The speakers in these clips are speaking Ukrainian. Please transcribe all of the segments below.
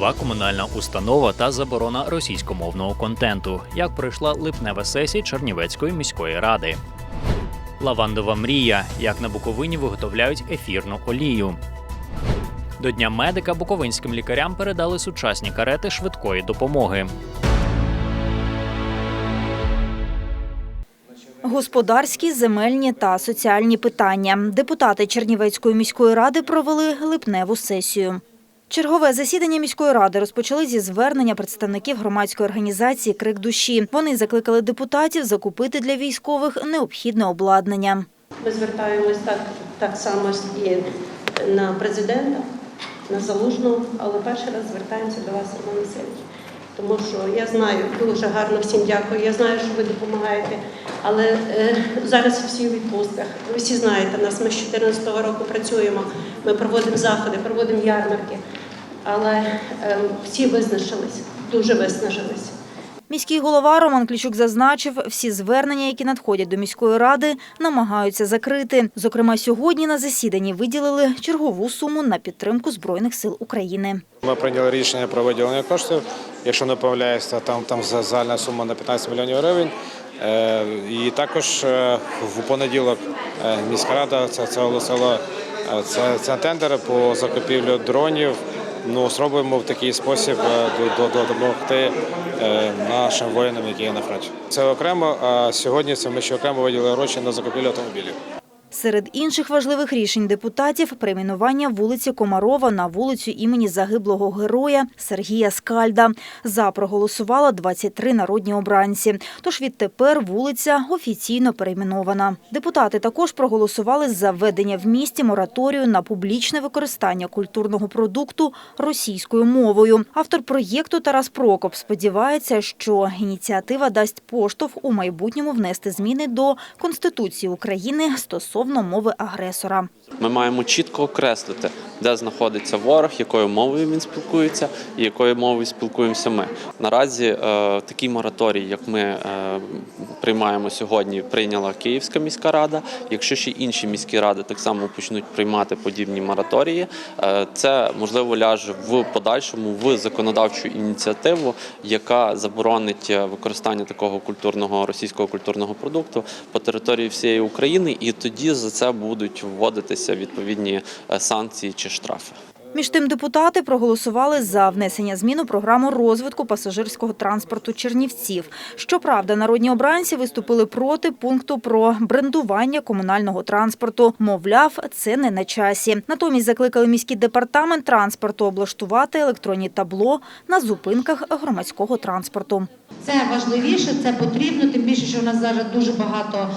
нова комунальна установа та заборона російськомовного контенту. Як пройшла липнева сесія Чернівецької міської ради. Лавандова мрія. Як на Буковині виготовляють ефірну олію. До Дня медика буковинським лікарям передали сучасні карети швидкої допомоги. Господарські, земельні та соціальні питання. Депутати Чернівецької міської ради провели липневу сесію. Чергове засідання міської ради розпочали зі звернення представників громадської організації Крик душі. Вони закликали депутатів закупити для військових необхідне обладнання. Ми звертаємось так, так само і на президента, на залужного, але перший раз звертаємося до вас, Роман Васильович. Тому що я знаю, дуже гарно всім дякую. Я знаю, що ви допомагаєте. Але е, зараз всі у відпустках. Ви всі знаєте нас. Ми з 2014 року працюємо. Ми проводимо заходи, проводимо ярмарки. Але е, всі визначились, дуже виснажились. Міський голова Роман Клічук зазначив, всі звернення, які надходять до міської ради, намагаються закрити. Зокрема, сьогодні на засіданні виділили чергову суму на підтримку Збройних сил України. Ми прийняли рішення про виділення коштів. Якщо не помиляюся, там, там за- загальна сума на 15 мільйонів гривень. Е, І також е, в понеділок е, міська рада це, це оголосила це, це тендери по закупівлю дронів. Ну, зробимо в такий спосіб е, до- до- до- допомогти е, нашим воїнам, які є на фронті. Це окремо, а сьогодні це ми ще окремо виділили гроші на закупівлю автомобілів. Серед інших важливих рішень депутатів перейменування вулиці Комарова на вулицю імені загиблого героя Сергія Скальда. За проголосувало 23 народні обранці. Тож відтепер вулиця офіційно перейменована. Депутати також проголосували за введення в місті мораторію на публічне використання культурного продукту російською мовою. Автор проєкту Тарас Прокоп сподівається, що ініціатива дасть поштовх у майбутньому внести зміни до Конституції України стосовно мови агресора. Ми маємо чітко окреслити, де знаходиться ворог, якою мовою він спілкується і якою мовою спілкуємося ми. Наразі е, такий мораторій, як ми е, приймаємо сьогодні, прийняла Київська міська рада. Якщо ще інші міські ради так само почнуть приймати подібні мораторії, е, це можливо ляже в подальшому в законодавчу ініціативу, яка заборонить використання такого культурного російського культурного продукту по території всієї України, і тоді за це будуть вводитися відповідні е, санкції чи штрафи. Між тим, депутати проголосували за внесення змін у програму розвитку пасажирського транспорту Чернівців. Щоправда, народні обранці виступили проти пункту про брендування комунального транспорту. Мовляв, це не на часі. Натомість закликали міський департамент транспорту облаштувати електронні табло на зупинках громадського транспорту. Це важливіше, це потрібно, тим більше, що в нас зараз дуже багато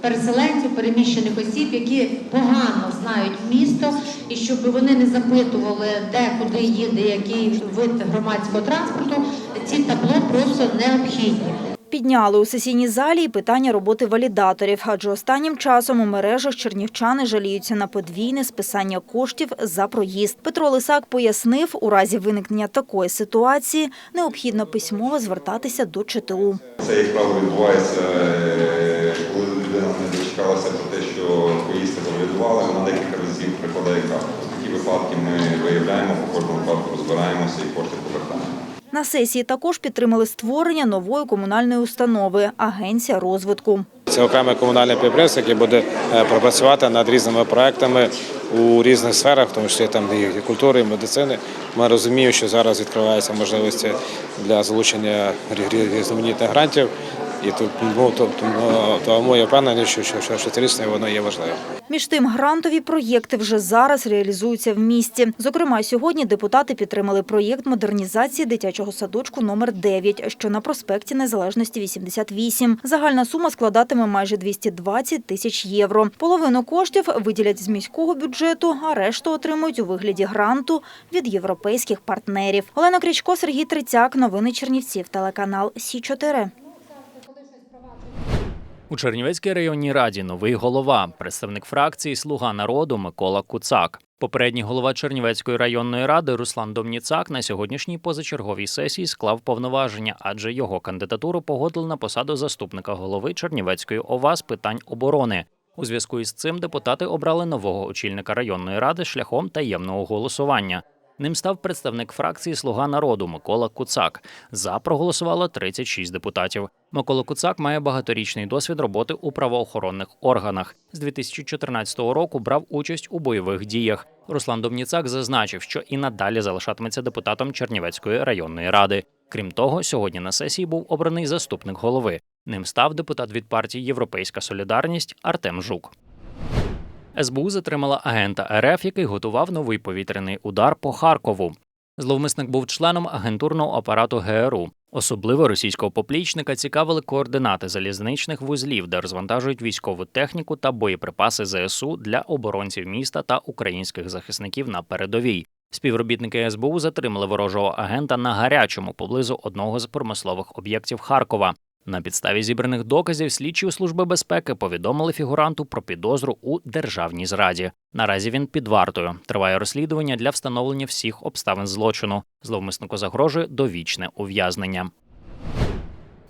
переселенців, переміщених осіб, які погано знають місто, і щоб вони не запитували, де куди їде, який вид громадського транспорту, ці табло просто необхідні. Підняли у сесійній залі і питання роботи валідаторів, адже останнім часом у мережах чернівчани жаліються на подвійне списання коштів за проїзд. Петро Лисак пояснив, у разі виникнення такої ситуації необхідно письмово звертатися до ЧТУ. Це, як правило, відбувається, е, коли людина не дочекалася про те, що поїздка завалідували, вона декілька разів прикладає карту. Такі випадки ми виявляємо, по розбираємося і кошти повертаємо. На сесії також підтримали створення нової комунальної установи – Агенція розвитку. Це окреме комунальне підприємство, яке буде е, пропрацювати над різними проектами у різних сферах, в тому числі там і культури, і медицини. Ми розуміємо, що зараз відкриваються можливості для залучення рі- рі- різноманітних грантів. І тут ну, тобто, ну, тому я впевнений, що, що, що, що це воно є важливим. Між тим, грантові проєкти вже зараз реалізуються в місті. Зокрема, сьогодні депутати підтримали проєкт модернізації дитячого садочку номер 9, що на проспекті Незалежності 88. Загальна сума складатиме майже 220 тисяч євро. Половину коштів виділять з міського бюджету, а решту отримують у вигляді гранту від європейських партнерів. Олена Крічко, Сергій Трицяк. Новини Чернівців. Телеканал Сі 4 У Чернівецькій районній раді новий голова, представник фракції Слуга народу Микола Куцак. Попередній голова Чернівецької районної ради Руслан Домніцак на сьогоднішній позачерговій сесії склав повноваження, адже його кандидатуру погодили на посаду заступника голови Чернівецької ОВА з питань оборони. У зв'язку із цим депутати обрали нового очільника районної ради шляхом таємного голосування. Ним став представник фракції Слуга народу Микола Куцак. За проголосувало 36 депутатів. Микола Куцак має багаторічний досвід роботи у правоохоронних органах. З 2014 року брав участь у бойових діях. Руслан Домніцак зазначив, що і надалі залишатиметься депутатом Чернівецької районної ради. Крім того, сьогодні на сесії був обраний заступник голови. Ним став депутат від партії Європейська Солідарність Артем Жук. СБУ затримала агента РФ, який готував новий повітряний удар по Харкову. Зловмисник був членом агентурного апарату ГРУ. Особливо російського поплічника цікавили координати залізничних вузлів, де розвантажують військову техніку та боєприпаси ЗСУ для оборонців міста та українських захисників на передовій. Співробітники СБУ затримали ворожого агента на гарячому поблизу одного з промислових об'єктів Харкова. На підставі зібраних доказів слідчі у служби безпеки повідомили фігуранту про підозру у державній зраді. Наразі він під вартою. Триває розслідування для встановлення всіх обставин злочину. Зловмиснику загрожує довічне ув'язнення.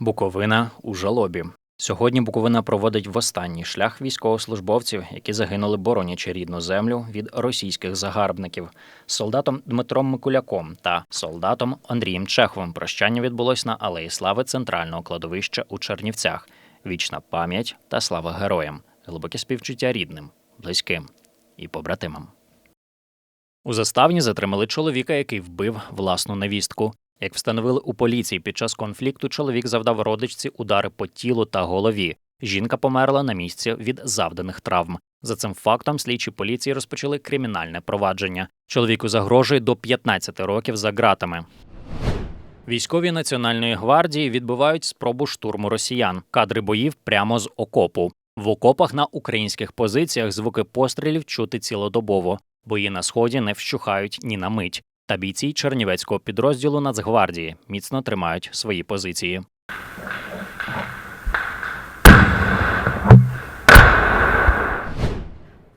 Буковина у жалобі. Сьогодні Буковина проводить в останній шлях військовослужбовців, які загинули боронячи рідну землю від російських загарбників. Солдатом Дмитром Микуляком та солдатом Андрієм Чеховим прощання відбулось на Алеї Слави центрального кладовища у Чернівцях. Вічна пам'ять та слава героям, глибоке співчуття рідним, близьким і побратимам. У заставні затримали чоловіка, який вбив власну невістку. Як встановили у поліції, під час конфлікту чоловік завдав родичці удари по тілу та голові. Жінка померла на місці від завданих травм. За цим фактом слідчі поліції розпочали кримінальне провадження. Чоловіку загрожує до 15 років за ґратами. Військові Національної гвардії відбивають спробу штурму росіян. Кадри боїв прямо з окопу. В окопах на українських позиціях звуки пострілів чути цілодобово. Бої на сході не вщухають ні на мить. Та бійці Чернівецького підрозділу Нацгвардії міцно тримають свої позиції.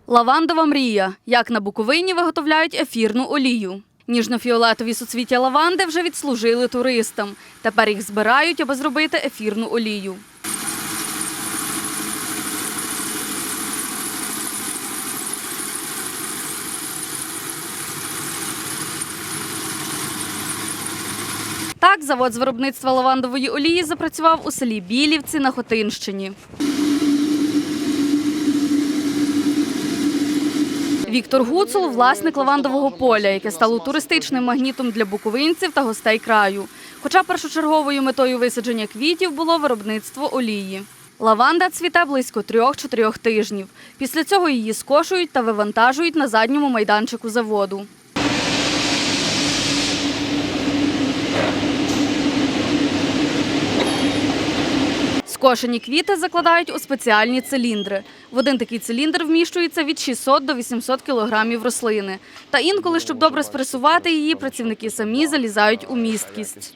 Лавандова мрія. Як на Буковині виготовляють ефірну олію. Ніжно-фіолетові суцвіття лаванди вже відслужили туристам. Тепер їх збирають, аби зробити ефірну олію. Так, завод з виробництва лавандової олії запрацював у селі Білівці на Хотинщині. Віктор Гуцул власник лавандового поля, яке стало туристичним магнітом для буковинців та гостей краю. Хоча першочерговою метою висадження квітів було виробництво олії. Лаванда цвіте близько трьох-чотирьох тижнів. Після цього її скошують та вивантажують на задньому майданчику заводу. Скошені квіти закладають у спеціальні циліндри. В один такий циліндр вміщується від 600 до 800 кілограмів рослини. Та інколи, щоб добре спресувати її, працівники самі залізають у місткість.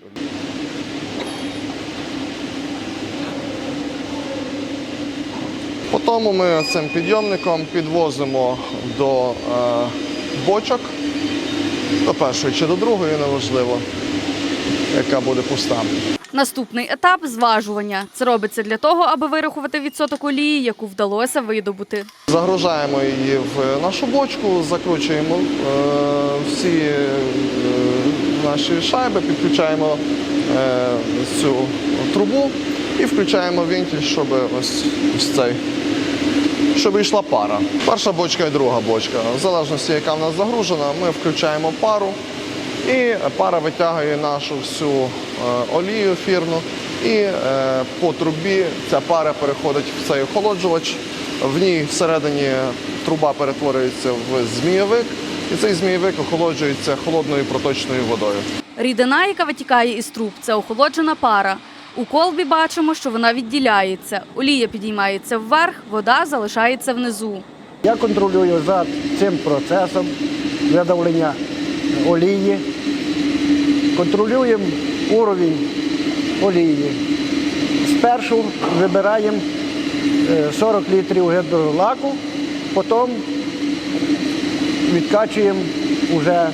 Потім ми цим підйомником підвозимо до е, бочок, до першої чи до другої, неважливо, яка буде пуста. Наступний етап зважування. Це робиться для того, аби вирахувати відсоток олії, яку вдалося видобути. Загружаємо її в нашу бочку, закручуємо е, всі е, наші шайби, підключаємо е, цю трубу і включаємо вентиль, щоб ось, ось цей. Щоб йшла пара. Перша бочка і друга бочка. В залежності, яка в нас загружена, ми включаємо пару і пара витягує нашу всю е, олію ефірну. І е, по трубі ця пара переходить в цей охолоджувач. В ній всередині труба перетворюється в змійовик, і цей змійовик охолоджується холодною проточною водою. Рідина, яка витікає із труб, це охолоджена пара. У колбі бачимо, що вона відділяється. Олія підіймається вверх, вода залишається внизу. Я контролюю за цим процесом видавлення олії. Контролюємо уровень олії. Спершу вибираємо е, 40 літрів гідролаку, потім відкачуємо вже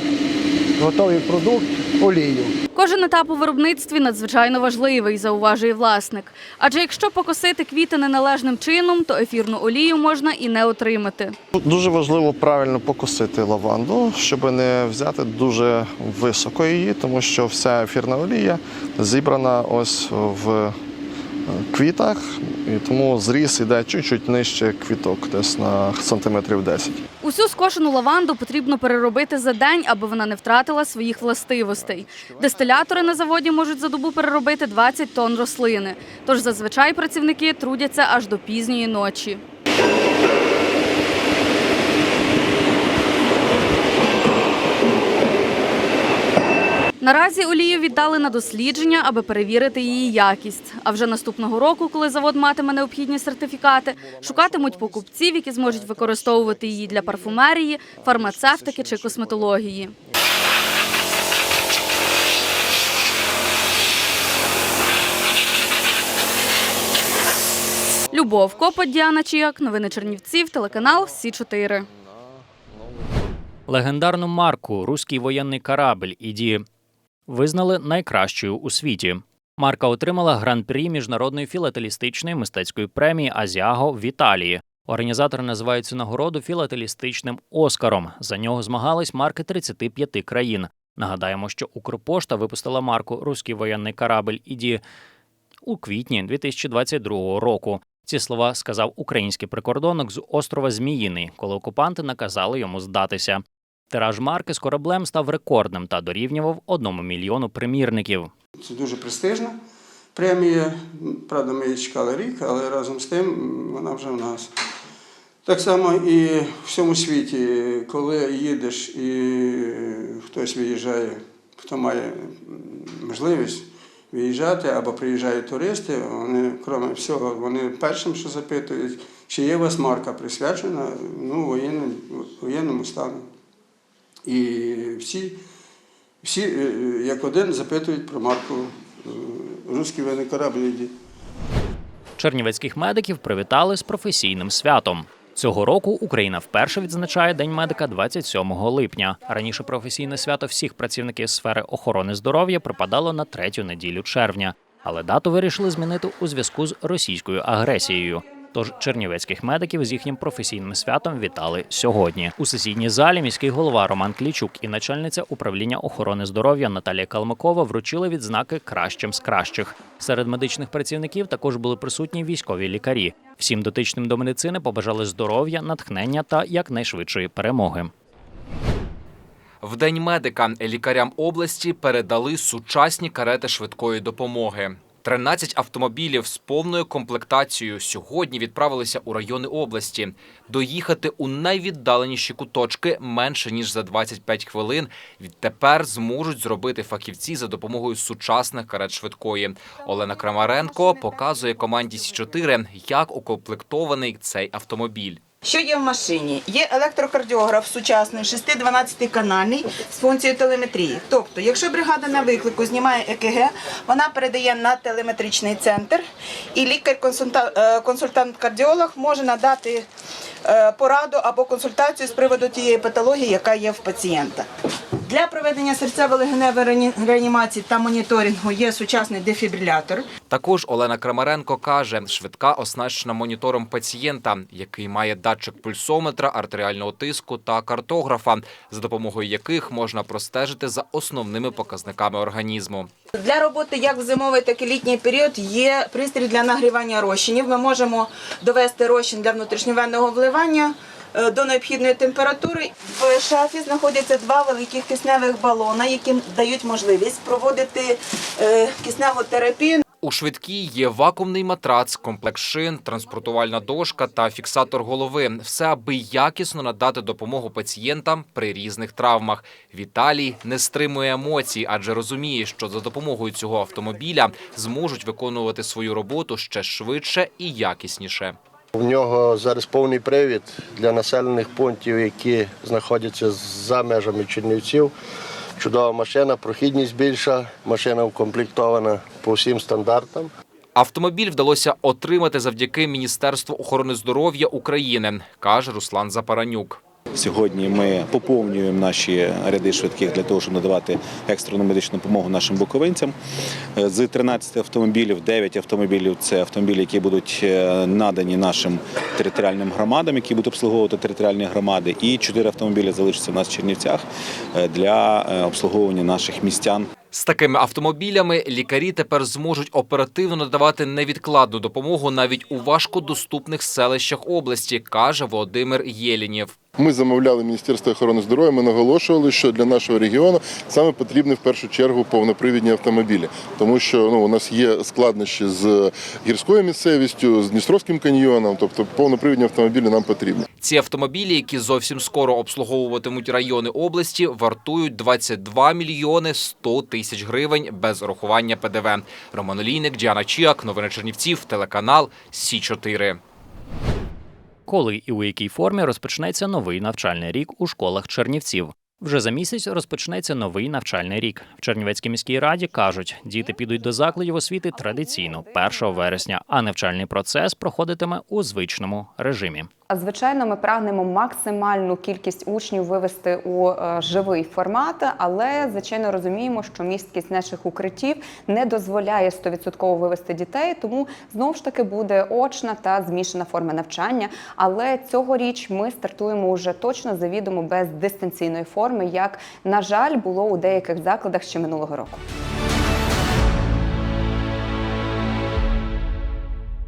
готовий продукт олію. Кожен етап у виробництві надзвичайно важливий, зауважує власник. Адже якщо покосити квіти неналежним чином, то ефірну олію можна і не отримати. Дуже важливо правильно покосити лаванду, щоб не взяти дуже високо її, тому що вся ефірна олія зібрана ось в квітах, і тому зріс іде чуть-чуть нижче квіток, десь на сантиметрів 10. Усю скошену лаванду потрібно переробити за день, аби вона не втратила своїх властивостей. Дистилятори на заводі можуть за добу переробити 20 тонн рослини. Тож зазвичай працівники трудяться аж до пізньої ночі. Наразі олію віддали на дослідження, аби перевірити її якість. А вже наступного року, коли завод матиме необхідні сертифікати, шукатимуть покупців, які зможуть використовувати її для парфумерії, фармацевтики чи косметології. Любов Копот, Діана Чіяк, новини Чернівців, телеканал Сі 4 Легендарну марку Руський воєнний корабль «Іді» визнали найкращою у світі. Марка отримала гран-прі міжнародної філателістичної мистецької премії Азіаго в Італії. Організатори називають цю нагороду філателістичним Оскаром. За нього змагались марки 35 країн. Нагадаємо, що Укрпошта випустила марку Руський воєнний корабль «Іді» у квітні 2022 року. Ці слова сказав український прикордонник з острова Зміїний, коли окупанти наказали йому здатися. Тираж марки з кораблем став рекордним та дорівнював одному мільйону примірників. Це дуже престижна премія. Правда, ми її чекали рік, але разом з тим вона вже в нас. Так само і в всьому світі, коли їдеш і хтось виїжджає, хто має можливість виїжджати або приїжджають туристи, вони, крім всього, вони першим, що запитують, чи є у вас марка присвячена ну, воєнному, воєнному стану. І всі всі е, як один запитують про марку е, «Руський воєнний корабль». «Іді». Чернівецьких медиків привітали з професійним святом. Цього року Україна вперше відзначає День медика 27 липня. Раніше професійне свято всіх працівників сфери охорони здоров'я припадало на третю неділю червня, але дату вирішили змінити у зв'язку з російською агресією. Тож чернівецьких медиків з їхнім професійним святом вітали сьогодні. У сесійній залі міський голова Роман Клічук і начальниця управління охорони здоров'я Наталія Калмикова вручили відзнаки кращим з кращих. Серед медичних працівників також були присутні військові лікарі. Всім дотичним до медицини побажали здоров'я, натхнення та якнайшвидшої перемоги. В день медика лікарям області передали сучасні карети швидкої допомоги. 13 автомобілів з повною комплектацією сьогодні відправилися у райони області. Доїхати у найвіддаленіші куточки менше ніж за 25 хвилин. Відтепер зможуть зробити фахівці за допомогою сучасних карет швидкої. Олена Крамаренко показує команді Сі 4 як укомплектований цей автомобіль. Що є в машині? Є електрокардіограф сучасний, 6-12 канальний з функцією телеметрії. Тобто, якщо бригада на виклику знімає ЕКГ, вона передає на телеметричний центр, і лікар-консультант-кардіолог може надати е, пораду або консультацію з приводу тієї патології, яка є в пацієнта. Для проведення серцево-легеневої реанімації та моніторингу є сучасний дефібрилятор. Також Олена Крамаренко каже, швидка оснащена монітором пацієнта, який має датчик пульсометра, артеріального тиску та картографа, за допомогою яких можна простежити за основними показниками організму. Для роботи як в зимовий, так і літній період є пристрій для нагрівання розчинів. Ми можемо довести розчин для внутрішньовенного вливання до необхідної температури. В шафі знаходяться два великих кисневих балона, які дають можливість проводити е, кисневу терапію. У швидкій є вакуумний матрац, комплект шин, транспортувальна дошка та фіксатор голови. Все, аби якісно надати допомогу пацієнтам при різних травмах. Віталій не стримує емоцій, адже розуміє, що за допомогою цього автомобіля зможуть виконувати свою роботу ще швидше і якісніше. У нього зараз повний привід для населених пунктів, які знаходяться за межами Чернівців. Чудова машина, прохідність більша, машина укомплектована по всім стандартам. Автомобіль вдалося отримати завдяки Міністерству охорони здоров'я України, каже Руслан Запаранюк. Сьогодні ми поповнюємо наші ряди швидких для того, щоб надавати екстрену медичну допомогу нашим буковинцям. Е, З 13 автомобілів 9 автомобілів це автомобілі, які будуть е, надані нашим територіальним громадам, які будуть обслуговувати територіальні громади, і 4 автомобілі залишаться в нас в Чернівцях е, для обслуговування наших містян. З такими автомобілями лікарі тепер зможуть оперативно надавати невідкладну допомогу навіть у важкодоступних селищах області, каже Володимир Єлінєв. Ми замовляли Міністерство охорони здоров'я. Ми наголошували, що для нашого регіону саме потрібні в першу чергу повнопривідні автомобілі, тому що ну у нас є складнощі з гірською місцевістю, з Дністровським каньйоном. Тобто повнопривідні автомобілі нам потрібні. Ці автомобілі, які зовсім скоро обслуговуватимуть райони області, вартують 22 мільйони 100 тисяч гривень без урахування ПДВ. Роман Олійник, Діана Чіак, новини Чернівців, телеканал Сі 4 Коли і у якій формі розпочнеться новий навчальний рік у школах Чернівців. Вже за місяць розпочнеться новий навчальний рік. В Чернівецькій міській раді кажуть, діти підуть до закладів освіти традиційно 1 вересня, а навчальний процес проходитиме у звичному режимі. Звичайно, ми прагнемо максимальну кількість учнів вивести у е, живий формат, але звичайно розуміємо, що місткість наших укриттів не дозволяє 100% вивести дітей, тому знову ж таки буде очна та змішана форма навчання. Але цьогоріч ми стартуємо вже точно завідомо без дистанційної форми, як на жаль було у деяких закладах ще минулого року.